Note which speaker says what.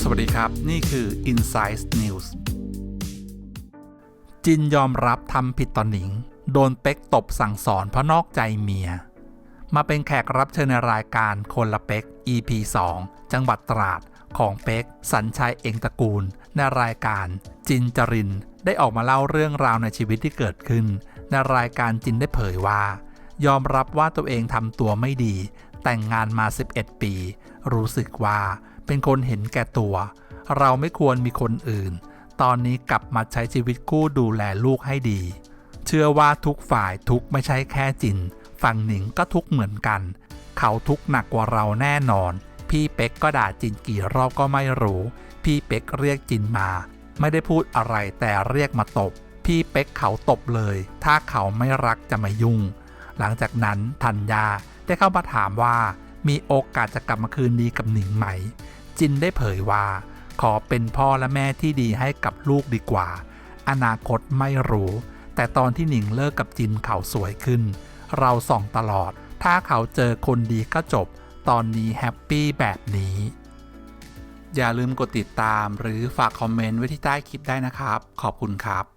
Speaker 1: สวัสดีครับ นี่คือ Insight News จินยอมรับทำผิดต่อหนิง โดนเป็กตบสั่งสอนเพราะนอกใจเมีย มาเป็นแขกรับเชิญในรายการคนละเป็ก EP 2 จังหวัดตราดของเป็กสัญชัยเองตระกูล ในรายการจินจรินได้ออกมาเล่าเรื่องราวในชีวิตที่เกิดขึ้น ในรายการจินได้เผยว่า ยอมรับว่าตัวเองทำตัวไม่ดี แต่งงานมา 11 ปี รู้สึกว่าเป็นคนเห็นแก่ตัว เราไม่ควรมีคนอื่น ตอนนี้กลับมาใช้ชีวิตคู่ดูแลลูกให้ดี เชื่อว่าทุกฝ่ายทุกไม่ใช่แค่จิน ฝั่งหนิงก็ทุกเหมือนกัน เขาทุกหนักกว่าเราแน่นอน พี่เป็กก็ด่าจินกี่รอบก็ไม่รู้ พี่เป็กเรียกจินมา ไม่ได้พูดอะไรแต่เรียกมาตบ พี่เป็กเขาตบเลย ถ้าเขาไม่รักจะมายุ่ง หลังจากนั้นธัญญาได้เข้ามาถามว่ามีโอกาสจะกลับมาคืนดีกับหนิงไหม จินได้เผยว่า ขอเป็นพ่อและแม่ที่ดีให้กับลูกดีกว่า อนาคตไม่รู้ แต่ตอนที่หนิงเลิกกับจินเขาสวยขึ้น เราส่องตลอด ถ้าเขาเจอคนดีก็จบ ตอนนี้แฮปปี้แบบนี้ อย่าลืมกดติดตามหรือฝากคอมเมนต์ไว้ที่ใต้คลิปได้นะครับ ขอบคุณครับ